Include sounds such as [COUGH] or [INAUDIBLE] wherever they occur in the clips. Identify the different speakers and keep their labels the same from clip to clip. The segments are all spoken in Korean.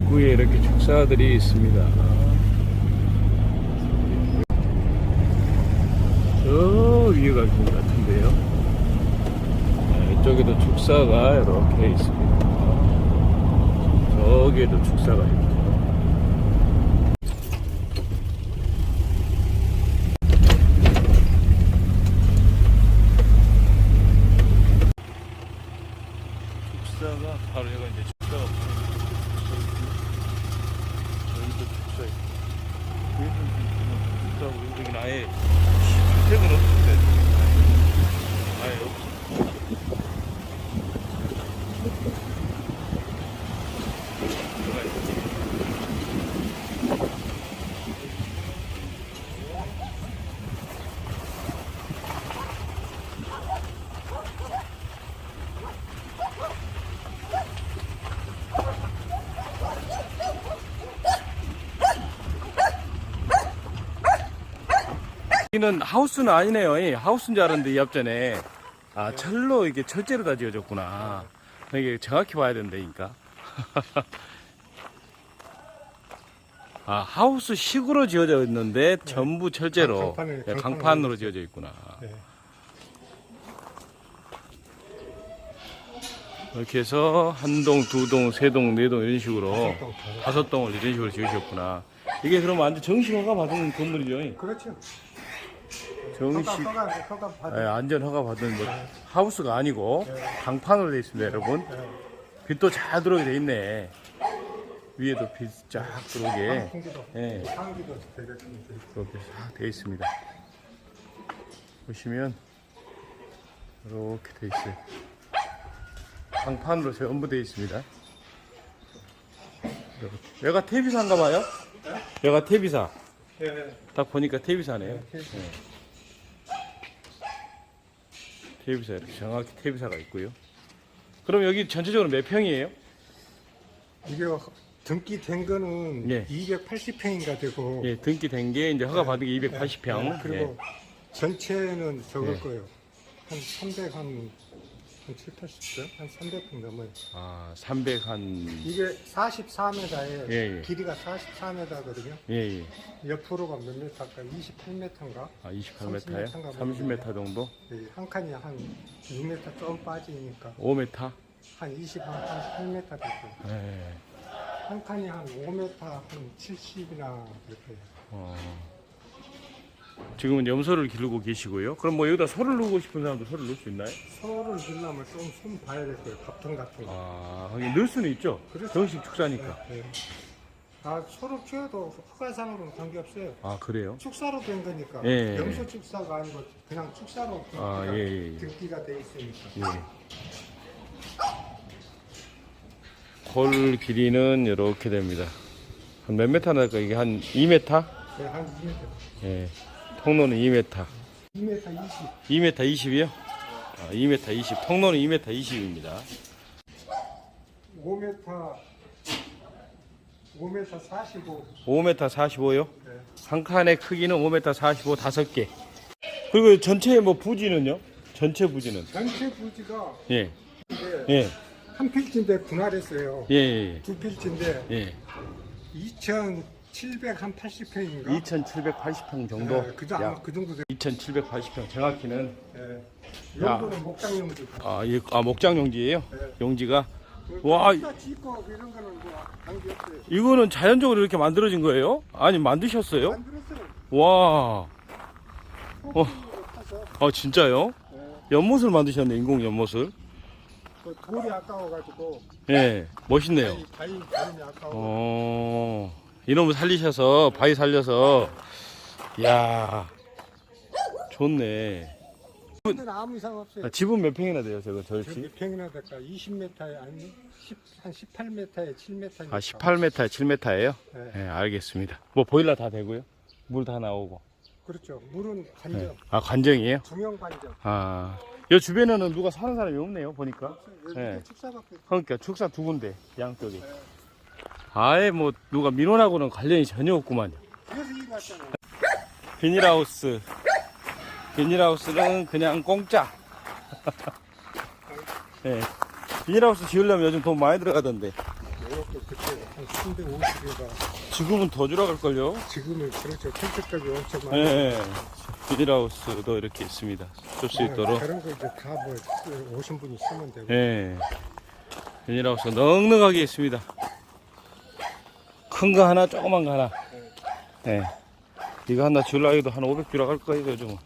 Speaker 1: 입구에 이렇게 축사들이 있습니다. 저 위에 갈것 같은데요. 네, 이쪽에도 축사가 이렇게 있습니다. 저기에도 축사가. 축사가 바로 여기가 이제 축사가 여기도 축사 있고 여기는 축사고 여기는 아예 주택은 없는데 아예 없어 들어가 있어. 여기는 하우스는 아니네요. 이 하우스인 줄 알았는데 이 앞전에 아 철로 이게 철제로 다 지어졌구나. 이게 정확히 봐야 된다니까. [LAUGHS] 아 하우스 식으로 지어져 있는데 전부 철제로
Speaker 2: 강판을-
Speaker 1: 네,
Speaker 2: 강판으로
Speaker 1: 강판으로 지어져 있구나.
Speaker 2: 네.
Speaker 1: 이렇게 해서 한 동, 두 동, 세 동, 네 동 이런 식으로
Speaker 2: 다섯
Speaker 1: 동을 이런 식으로 지으셨구나. 이게 그럼 완전 정식 허가 받은 건물이죠?
Speaker 2: 그렇죠.
Speaker 1: 정식. 예, 안전 허가 받은 뭐 하우스가 아니고 강판으로 되어 있습니다, 여러분.
Speaker 2: 네.
Speaker 1: 빛도 잘 들어오게 돼 있네. 위에도 빛 쫙 들어오게 예. 이렇게 싹 되어 있습니다. 보시면 이렇게 되어 있어요. 강판으로 전부 되어 있습니다. 여가 태비사인가 봐요? 여가 태비사.
Speaker 2: 예,
Speaker 1: 딱 보니까 태비사네요.
Speaker 2: 태비사.
Speaker 1: 네. 태비사 이렇게 정확히 태비사가 있고요. 그럼 여기 전체적으로 몇 평이에요?
Speaker 2: 이게 등기 된 거는
Speaker 1: 예.
Speaker 2: 280평인가 되고.
Speaker 1: 예, 등기 된 게 이제 허가 받은 게 280평.
Speaker 2: 네, 그리고 전체는 적을
Speaker 1: 예.
Speaker 2: 거예요. 한 300, 한, 한 7, 80평? 한 300평 넘어요.
Speaker 1: 아, 300 한.
Speaker 2: 이게 44m에,
Speaker 1: 예, 예.
Speaker 2: 길이가 44m거든요.
Speaker 1: 예, 예.
Speaker 2: 옆으로가 몇 미터일까? 28m인가?
Speaker 1: 아, 28m예요?
Speaker 2: 30m
Speaker 1: 30m 정도?
Speaker 2: 한 칸이 한 6m 좀 빠지니까
Speaker 1: 5m?
Speaker 2: 한 20, 한 8m 됐고
Speaker 1: 예.
Speaker 2: 한 칸이 한 5m, 한 70이나 이렇게
Speaker 1: 어. 지금은 염소를 기르고 계시고요. 그럼 뭐 여기다 소를 넣고 싶은 사람도 소를 넣을 수 있나요?
Speaker 2: 소를 넣으려면 좀 손 봐야 될 거예요. 밥통 같은 거.
Speaker 1: 아, 하긴 넣을 수는 있죠.
Speaker 2: 그렇죠.
Speaker 1: 정식 축사니까.
Speaker 2: 네. 아, 소를 키워도 허가상으로는 관계없어요.
Speaker 1: 아, 그래요?
Speaker 2: 축사로 된 거니까.
Speaker 1: 예.
Speaker 2: 염소 축사가 아니고 그냥 축사로
Speaker 1: 아,
Speaker 2: 등기가,
Speaker 1: 예, 예, 예.
Speaker 2: 등기가 돼 있으니까.
Speaker 1: 예. 골 길이는 이렇게 됩니다. 한 몇 메타 날까? 이게 한 2m?
Speaker 2: 네, 한 2m.
Speaker 1: 예. 통로는 2m.
Speaker 2: 2m 20.
Speaker 1: 2m 20이요? 아, 2m 20. 통로는 2m 20입니다.
Speaker 2: 5m 5m 45.
Speaker 1: 5m 45요?
Speaker 2: 네.
Speaker 1: 한 칸의 크기는 5m 45 다섯 개. 그리고 전체 뭐 부지는요? 전체 부지는?
Speaker 2: 전체 부지가
Speaker 1: 예. 예.
Speaker 2: 한 필지인데 분할했어요.
Speaker 1: 예. 예.
Speaker 2: 두 필지인데
Speaker 1: 예.
Speaker 2: 2,780평인가?
Speaker 1: 2,780평 정도.
Speaker 2: 네, 그저 아마 그 정도 돼요.
Speaker 1: 2,780평. 정확히는
Speaker 2: 네. 용도는 목장용지.
Speaker 1: 아, 예, 아 목장 용지예요?
Speaker 2: 네.
Speaker 1: 용지가 와, 이-
Speaker 2: 짓고 이런 거는 뭐 관계 없어요.
Speaker 1: 이거는 자연적으로 이렇게 만들어진 거예요? 아니 만드셨어요?
Speaker 2: 만들었어요.
Speaker 1: 와,
Speaker 2: 어.
Speaker 1: 아 진짜요?
Speaker 2: 네.
Speaker 1: 연못을 만드셨네 인공 연못을.
Speaker 2: 그 돌이 아까워가지고
Speaker 1: 예, 멋있네요.
Speaker 2: 바위 바위 아까워.
Speaker 1: 어, 이놈을 살리셔서 바위 살려서, 야, 좋네.
Speaker 2: 근데 아무 이상 없어요.
Speaker 1: 아, 집은 몇 평이나 돼요, 저거
Speaker 2: 저기
Speaker 1: 절치?
Speaker 2: 몇 평이나 될까? 20m에 아니 10, 한 18m에 7m니까.
Speaker 1: 아, 18m, 7m예요?
Speaker 2: 네.
Speaker 1: 예, 알겠습니다. 뭐 보일러 다 되고요, 물 다 나오고.
Speaker 2: 그렇죠. 물은 관정,
Speaker 1: 예. 아 관정이에요?
Speaker 2: 중형 관정.
Speaker 1: 아, 이 주변에는 누가 사는 사람이 없네요, 보니까.
Speaker 2: 여기
Speaker 1: 네.
Speaker 2: 축사밖에
Speaker 1: 그러니까 축사 두 군데, 양쪽에. 아예 뭐 누가 민원하고는 관련이 전혀 없구만요. 비닐하우스. 비닐하우스는 그냥 공짜. 예. [LAUGHS] 비닐하우스 지으려면 요즘 돈 많이 들어가던데.
Speaker 2: 이것도 그때 한 350에가
Speaker 1: 지금은 더 줄어갈걸요?
Speaker 2: 지금은 그렇죠. 텐트값이 엄청
Speaker 1: 예,
Speaker 2: 많아요.
Speaker 1: 예. 비닐하우스도 이렇게 있습니다. 쏠수 있도록.
Speaker 2: 그런 거 이제 다 뭐 오신 분이 쓰면 되고.
Speaker 1: 예. 비닐하우스가 넉넉하게 있습니다. 큰 거 하나, 조그만 거 하나. 예. 이거 하나 줄라 해도 한 500주라 갈 거예요, 요즘.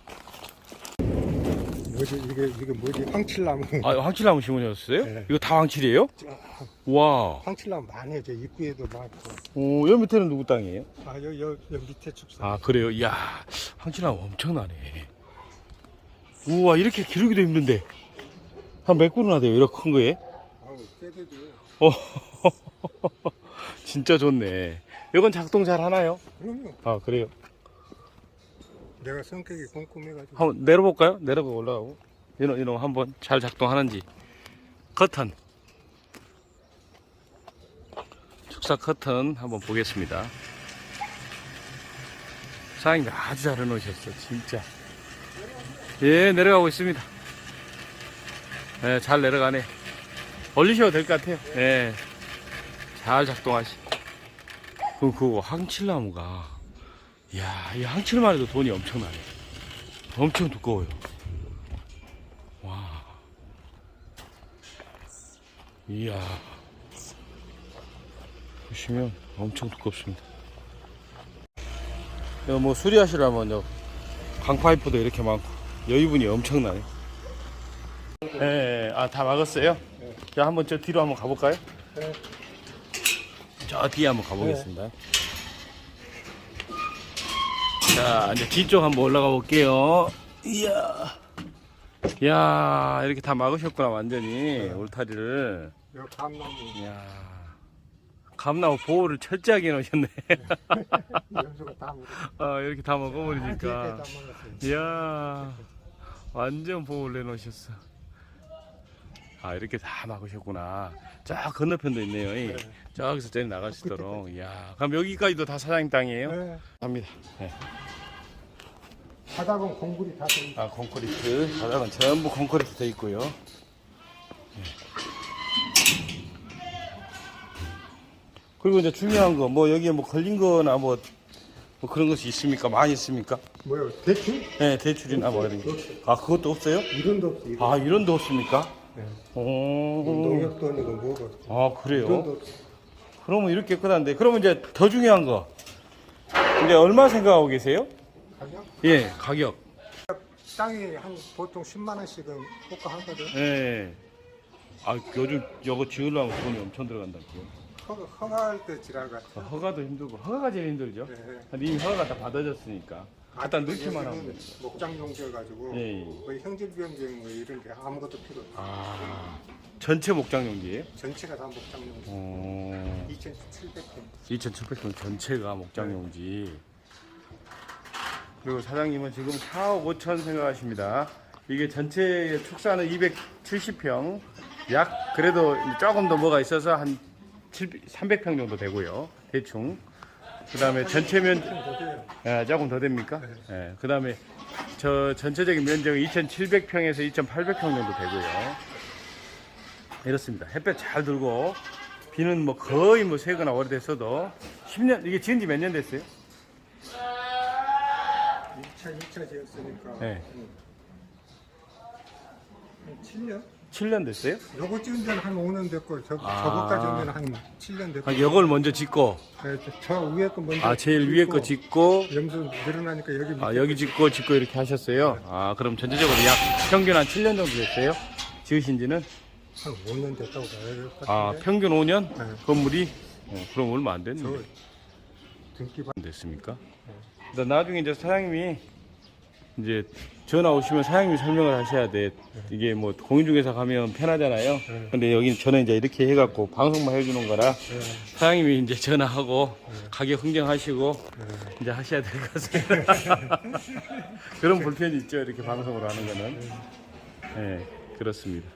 Speaker 2: 뭐지 이게 이게 뭐지 황칠나무.
Speaker 1: 아, 황칠나무 심으셨어요?
Speaker 2: 네.
Speaker 1: 이거 다 황칠이에요? 와.
Speaker 2: 황칠나무 많아요. 저 입구에도 많고.
Speaker 1: 오, 여기 밑에는 누구 땅이에요?
Speaker 2: 아 여기 여기, 여기 밑에 축사.
Speaker 1: 아, 그래요? 이야, 황칠나무 엄청나네. 우와, 이렇게 기르기도 힘든데. 한 몇 그루나 돼요? 이렇게 큰 거에?
Speaker 2: 아우 떼대도.
Speaker 1: 어, [LAUGHS] 진짜 좋네. 이건 작동 잘 하나요?
Speaker 2: 그럼요.
Speaker 1: 아, 그래요?
Speaker 2: 내가 성격이 꼼꼼해가지고.
Speaker 1: 한번 내려볼까요? 내려보고 올라가고. 이놈, 이놈 한번 잘 작동하는지. 커튼. 축사 커튼 한번 보겠습니다. 사장님이 아주 잘 해놓으셨어, 진짜. 예, 내려가고 있습니다. 예, 잘 내려가네. 올리셔도 될 것 같아요. 예. 잘 작동하시. 그, 그 황칠나무가. 이야, 이 황칠만 해도 돈이 엄청나네. 엄청 두꺼워요. 와. 이야. 보시면 엄청 두껍습니다. 이거 뭐 수리하시려면 요 강파이프도 이렇게 많고 여유분이 엄청나네. 예, 아, 다 막았어요?
Speaker 2: 네.
Speaker 1: 자, 한번 저 뒤로 한번 가볼까요?
Speaker 2: 네.
Speaker 1: 저 뒤에 한번 가보겠습니다. 자, 이제 뒤쪽 한번 올라가 볼게요. 이야. 이야, 이렇게 다 막으셨구나, 완전히. 울타리를.
Speaker 2: 여기 감나무
Speaker 1: 이야. 감나무 보호를 철저하게 해놓으셨네. [LAUGHS]
Speaker 2: 연수가 다 먹어.
Speaker 1: 아, 이렇게 다
Speaker 2: 아,
Speaker 1: 먹어버리니까.
Speaker 2: 다 먹었어요.
Speaker 1: 이야. 완전 보호를 해놓으셨어. 아, 이렇게 다 막으셨구나. 저 건너편도 있네요. 이.
Speaker 2: 네.
Speaker 1: 저기서 저리 나갈 수 있도록. 이야. 그럼 여기까지도 다 사장님 땅이에요?
Speaker 2: 네.
Speaker 1: 갑니다. 네.
Speaker 2: 바닥은 공굴이 다 돼.
Speaker 1: 아 콘크리트 바닥은 전부 콘크리트 돼 있고요. 네. 그리고 이제 중요한 거 뭐 여기에 뭐 걸린 거나 뭐, 뭐 그런 것이 있습니까? 많이 있습니까?
Speaker 2: 뭐요? 대출?
Speaker 1: 네 대출이나 뭐 이런 게. 아 그것도 없어요?
Speaker 2: 이런도 없어. 이런.
Speaker 1: 아 이런도 없습니까?
Speaker 2: 네.
Speaker 1: 오.
Speaker 2: 농협도 아니고 뭐가.
Speaker 1: 아 그래요? 그러면 이렇게 깨끗한데 그러면 이제 더 중요한 거 이제 얼마 생각하고 계세요?
Speaker 2: 가격?
Speaker 1: 예 가격.
Speaker 2: 땅이 한 보통 10만 원씩은 호가하거든.
Speaker 1: 예. 아 요즘 이거 지으려면 돈이 엄청 들어간다고요.
Speaker 2: 허가, 허가할 때 지랄 같아.
Speaker 1: 허가도 힘들고 허가가 제일 힘들죠.
Speaker 2: 네.
Speaker 1: 근데 이미 허가가 다 받아졌으니까 갖다 넣기만 하면.
Speaker 2: 목장 용지여가지고
Speaker 1: 예, 예.
Speaker 2: 거의 형질 변경 뭐 이런 게 아무것도 필요 없어.
Speaker 1: 아 전체 목장 용지예요?
Speaker 2: 전체가 다 목장 용지.
Speaker 1: 어,
Speaker 2: 2,700평.
Speaker 1: 2,700평 전체가 목장 용지. 그리고 사장님은 지금 4억 5천 생각하십니다. 이게 전체 축사는 270평, 약 그래도 조금 더 뭐가 있어서 한 300평 정도 되고요. 대충. 그 다음에 전체 면. 예, 조금 더 됩니까? 예, 그 다음에 저 전체적인 면적은 2,700평에서 2,800평 정도 되고요. 이렇습니다. 햇볕 잘 들고 비는 뭐 거의 뭐 새거나 오래됐어도 10년 이게 지은 지 몇 년 됐어요?
Speaker 2: 2차, 2차 지었으니까.
Speaker 1: 네.
Speaker 2: 음. 한 7년?
Speaker 1: 7년 됐어요?
Speaker 2: 요거 찍은 데는 한 5년 됐고, 저,
Speaker 1: 아.
Speaker 2: 저거까지 오면 한 7년 됐고.
Speaker 1: 아, 이걸 먼저 짓고
Speaker 2: 네, 저, 저 위에 거 먼저.
Speaker 1: 아 제일 위에 거 짓고
Speaker 2: 염수 늘어나니까 여기 밑에
Speaker 1: 아 여기 짓고 짓고 이렇게 하셨어요. 아 그럼 전체적으로 약 평균 한 7년 정도 됐어요? 지으신 지는?
Speaker 2: 한 5년 됐다고 봐야
Speaker 1: 될것아
Speaker 2: 같은데.
Speaker 1: 평균 5년?
Speaker 2: 네.
Speaker 1: 건물이? 어, 그럼 얼마 안 됐네.
Speaker 2: 저 등기
Speaker 1: 받안 됐습니까? 근데 나중에 이제 사장님이 이제 전화 오시면 사장님이 설명을 하셔야 돼. 이게 뭐 공인중개사 가면 편하잖아요.
Speaker 2: 네.
Speaker 1: 근데 여기는 저는 이제 이렇게 해갖고 방송만 해주는 거라
Speaker 2: 네.
Speaker 1: 사장님이 이제 전화하고 가격 흥정하시고
Speaker 2: 네.
Speaker 1: 이제 하셔야 될 것 같습니다. [LAUGHS] 그런 불편이 있죠. 이렇게 방송으로 하는 거는. 네, 그렇습니다.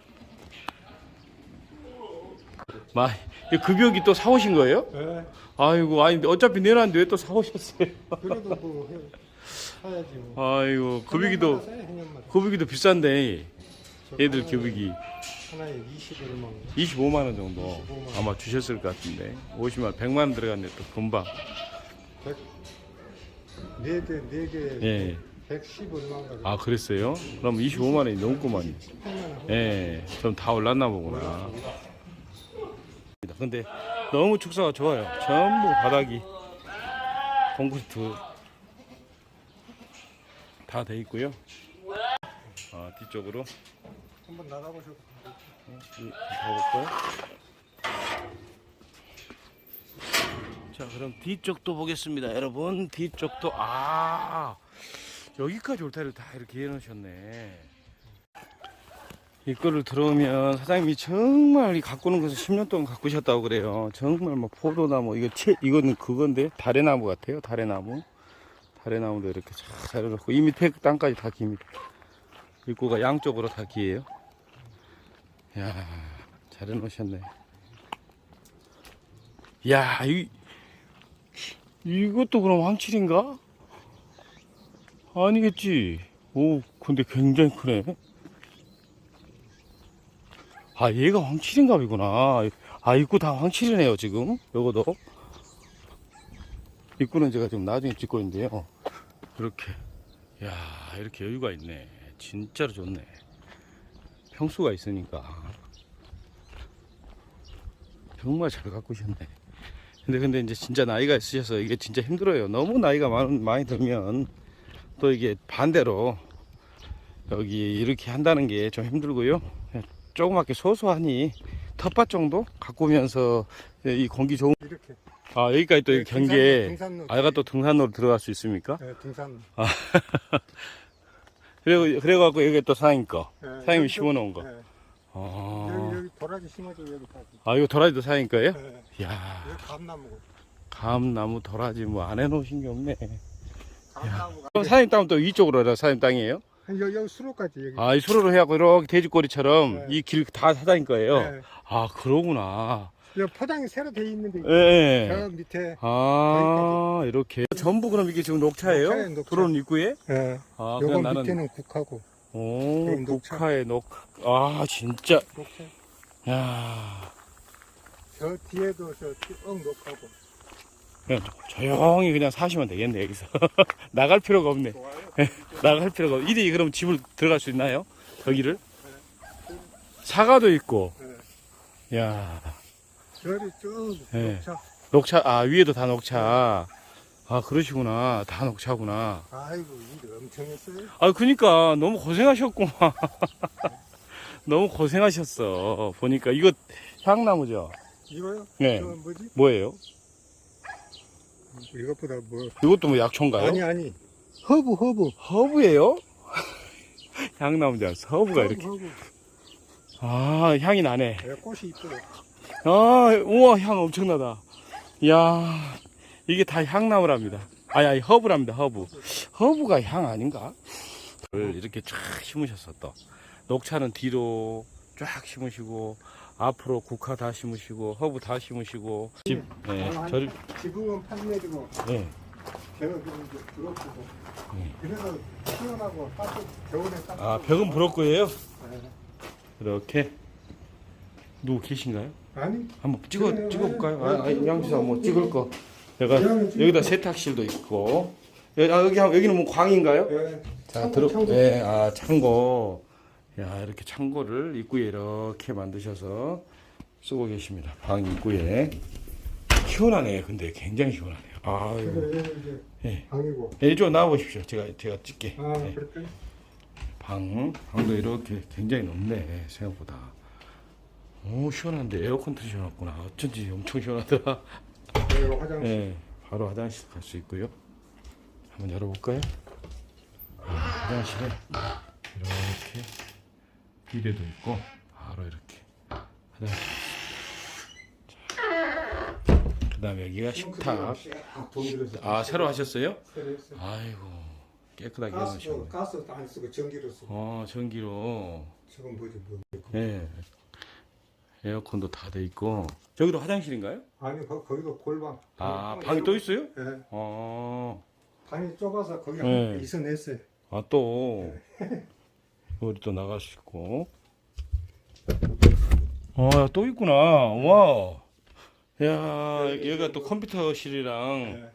Speaker 1: 마, 이 급여기 또 사오신 거예요?
Speaker 2: 네.
Speaker 1: 아이고, 아니 어차피 내놨는데 왜 또 사오셨어요?
Speaker 2: 그래도 뭐 해, 사야지 뭐.
Speaker 1: 아이고,
Speaker 2: 형님마다.
Speaker 1: 급여기도 비싼데 얘들 급여기
Speaker 2: 하나에 21만 원.
Speaker 1: 25만 원 정도
Speaker 2: 25만 원.
Speaker 1: 아마 주셨을 것 같은데 50만 원, 100만 원 들어갔네 또 금방.
Speaker 2: 네 개, 네 개,
Speaker 1: 예.
Speaker 2: 110 얼마인가.
Speaker 1: 아 그랬어요? 그럼 25만 원이 넘구만.
Speaker 2: 18만 원.
Speaker 1: 예, 좀 다 올랐나 보구나. 근데 너무 축사가 좋아요. 전부 바닥이 콘크리트 다 돼 있고요. 아, 뒤쪽으로
Speaker 2: 한번 나가보셔도.
Speaker 1: 가볼까요? 자, 그럼 뒤쪽도 보겠습니다. 여러분, 뒤쪽도 아 여기까지 올타리를 다 이렇게 해놓으셨네. 입구를 들어오면 사장님이 정말 이 가꾸는 것을 10년 동안 가꾸셨다고 그래요. 정말 뭐 포도나무 이거 채 이거는 그건데 다래나무 같아요. 다래나무. 다래나무도 이렇게 잘 잘해놓고 이 밑에 땅까지 다 깁니다. 입구가 양쪽으로 다 기예요. 야, 잘 해놓으셨네. 야, 이, 이것도 그럼 황칠인가? 아니겠지. 오, 근데 굉장히 크네. 아, 얘가 황칠인가 보구나. 아, 입구 다 황칠이네요, 지금. 요거도. 입구는 제가 지금 나중에 찍고 있는데요. 이렇게. 야, 이렇게 여유가 있네. 진짜로 좋네. 평수가 있으니까. 정말 잘 가꾸셨네. 근데 근데 이제 진짜 나이가 있으셔서 이게 진짜 힘들어요. 너무 나이가 많, 많이 들면 또 이게 반대로 여기 이렇게 한다는 게 좀 힘들고요. 그냥 조그맣게 소소하니 텃밭 정도 가꾸면서 이 공기 좋은
Speaker 2: 이렇게.
Speaker 1: 아 여기까지 또
Speaker 2: 네,
Speaker 1: 경계
Speaker 2: 등산로, 등산로.
Speaker 1: 아이가 또 등산로로 들어갈 수 있습니까?
Speaker 2: 네, 등산. [LAUGHS]
Speaker 1: 그래 그래갖고 여기 또 사장님 거
Speaker 2: 네,
Speaker 1: 사장님이 심어놓은 거.
Speaker 2: 네.
Speaker 1: 아,
Speaker 2: 여기 여기 도라지 심어줘 여기까지.
Speaker 1: 아 이거 도라지도 사장님 거예요?
Speaker 2: 네.
Speaker 1: 야
Speaker 2: 여기 감나무고.
Speaker 1: 감나무 도라지 뭐 안 해놓으신 게 없네.
Speaker 2: 감나무가.
Speaker 1: 그럼 사장님 땅은 또 이쪽으로 사장님 땅이에요?
Speaker 2: 여기, 여기 수로까지 여기.
Speaker 1: 아이 수로로 해갖고 이렇게 돼지꼬리처럼
Speaker 2: 네.
Speaker 1: 이길 다 사장님 거예요?
Speaker 2: 네.
Speaker 1: 아 그러구나.
Speaker 2: 여기 포장이 새로 돼 있는데
Speaker 1: 예.
Speaker 2: 저 밑에
Speaker 1: 아 이렇게 전부 그럼 이게 지금 녹차예요?
Speaker 2: 녹차예요, 녹차.
Speaker 1: 들어온 입구에?
Speaker 2: 예.
Speaker 1: 아
Speaker 2: 요거
Speaker 1: 그냥 나는
Speaker 2: 밑에는 국하고
Speaker 1: 오
Speaker 2: 그럼 녹차.
Speaker 1: 녹화에 녹화 아 진짜
Speaker 2: 녹차.
Speaker 1: 야
Speaker 2: 저 뒤에도 저쭉 녹하고
Speaker 1: 그냥 조용히 그냥 사시면 되겠네 여기서 [LAUGHS] 나갈 필요가 없네
Speaker 2: 좋아요. [LAUGHS]
Speaker 1: 나갈 필요가 없 이리 그럼 집을 들어갈 수 있나요? 여기를? 사과도 있고
Speaker 2: 네.
Speaker 1: 야
Speaker 2: 저리 쭉
Speaker 1: 네.
Speaker 2: 녹차.
Speaker 1: 녹차 아 위에도 다 녹차 아 그러시구나 다 녹차구나
Speaker 2: 아이고 일 엄청 했어요.
Speaker 1: 아 그니까 너무 고생하셨구만 [LAUGHS] 너무 고생하셨어 보니까 이거 향나무죠
Speaker 2: 이거요?
Speaker 1: 네.
Speaker 2: 저 뭐지?
Speaker 1: 뭐예요
Speaker 2: 이것보다 뭐?
Speaker 1: 이것도 뭐 약초인가요?
Speaker 2: 아니 아니. 허브 허브.
Speaker 1: 허브예요? [LAUGHS] 향나무죠 허브가
Speaker 2: 허브,
Speaker 1: 이렇게
Speaker 2: 허브.
Speaker 1: 아 향이 나네
Speaker 2: 네, 꽃이 이뻐요.
Speaker 1: 아 우와 향 엄청나다 이야 이게 다 향나무랍니다 아니 아니 허브랍니다 허브 허브가 향 아닌가? 이렇게 쫙 심으셨어 또 녹차는 뒤로 쫙 심으시고 앞으로 국화 다 심으시고 허브 다 심으시고 집 네, 저를
Speaker 2: 지붕은 판매되고
Speaker 1: 네.
Speaker 2: 이제 부럽고
Speaker 1: 네.
Speaker 2: 그래서 시원하고 따뜻 겨울에 따뜻.
Speaker 1: 아 벽은 부럽고예요
Speaker 2: 네.
Speaker 1: 이렇게 누구 계신가요?
Speaker 2: 아니
Speaker 1: 한번 찍어
Speaker 2: 그래요.
Speaker 1: 찍어볼까요?
Speaker 2: 네.
Speaker 1: 아, 아 양수사 뭐 찍을 거. 내가
Speaker 2: 그냥 찍-
Speaker 1: 여기다 세탁실도 있고. 여기, 아, 여기 한- 여기는 뭐 광인가요?
Speaker 2: 네.
Speaker 1: 자 들어. 네, 아 창고. 야 이렇게 창고를 입구에 이렇게 만드셔서 쓰고 계십니다. 방 입구에 시원하네. 근데 굉장히 시원하네요.
Speaker 2: 여기 이제
Speaker 1: 예.
Speaker 2: 방이고.
Speaker 1: 예, 이쪽 나와 보십시오. 제가 제가 찍게.
Speaker 2: 아
Speaker 1: 예.
Speaker 2: 그렇게.
Speaker 1: 방 방도 이렇게 굉장히 높네 생각보다. 오 시원한데 에어컨 틀으셔놨구나. 어쩐지 엄청 시원하더라.
Speaker 2: 네, 화장실.
Speaker 1: 네, 바로 화장실 갈 수 있고요. 한번 열어볼까요? 아, 화장실에 이렇게 비데도 있고 바로 이렇게 화장실. 그 다음에 여기가 식탁.
Speaker 2: 아, 돈 들여서.
Speaker 1: 아 새로 하셨어요?
Speaker 2: 새로 했어요.
Speaker 1: 아이고 깨끗하게
Speaker 2: 가스도
Speaker 1: 해놓으셨네.
Speaker 2: 가스도 안 쓰고 전기로 쓰고.
Speaker 1: 어 전기로.
Speaker 2: 지금 뭐지 뭐.
Speaker 1: 네. 에어컨도 다 돼 있고. 저기도 화장실인가요?
Speaker 2: 아니 거, 거기도 골방.
Speaker 1: 아 방이 또 있어요?
Speaker 2: 네.
Speaker 1: 어.
Speaker 2: 방이 좁아서 거기
Speaker 1: 네.
Speaker 2: 한 이선했어요.
Speaker 1: 아, 또. 우리 또 나갈 수 있고. 어, 또 있구나. 와. 야, 여기가 또 컴퓨터실이랑,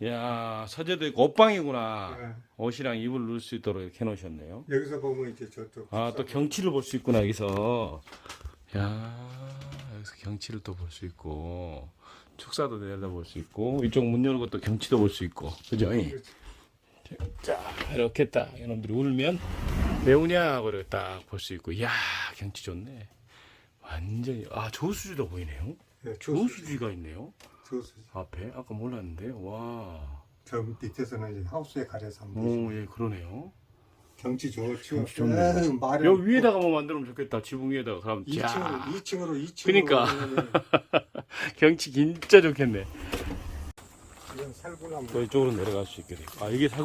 Speaker 2: 네.
Speaker 1: 야, 서재도 있고, 옷방이구나.
Speaker 2: 네.
Speaker 1: 옷이랑 이불 넣을 수 있도록 이렇게 해놓으셨네요.
Speaker 2: 여기서 보면 이제 저쪽.
Speaker 1: 아, 또 경치를 볼 수 있구나, 여기서. 야, 여기서 경치를 또 볼 수 있고, 축사도 내려다볼 수 있고, 이쪽 문 여는 것도 경치도 볼 수 있고, 그죠? 자, 이렇게 딱, 이놈들이 울면, 왜 우냐? 하고 이렇게 딱볼 수 있고, 이야, 경치 좋네. 완전히, 아, 저수지도 보이네요.
Speaker 2: 네, 조수지.
Speaker 1: 저수지 가 있네요.
Speaker 2: 조수지.
Speaker 1: 앞에, 아까 몰랐는데, 와.
Speaker 2: 저 밑에서는 이제 하우스에 가려서 한번
Speaker 1: 오, 예, 그러네요.
Speaker 2: 경치 좋죠.
Speaker 1: 경치
Speaker 2: 말이
Speaker 1: 여기 위에다가 뭐 만들면 좋겠다. 지붕 위에다가. 그럼,
Speaker 2: 2층,
Speaker 1: 자,
Speaker 2: 2층으로 2층으로.
Speaker 1: 그니까. 경치 진짜 좋겠네. 또 이쪽으로 내려갈 수 있게 돼. 아, 이게 사구나.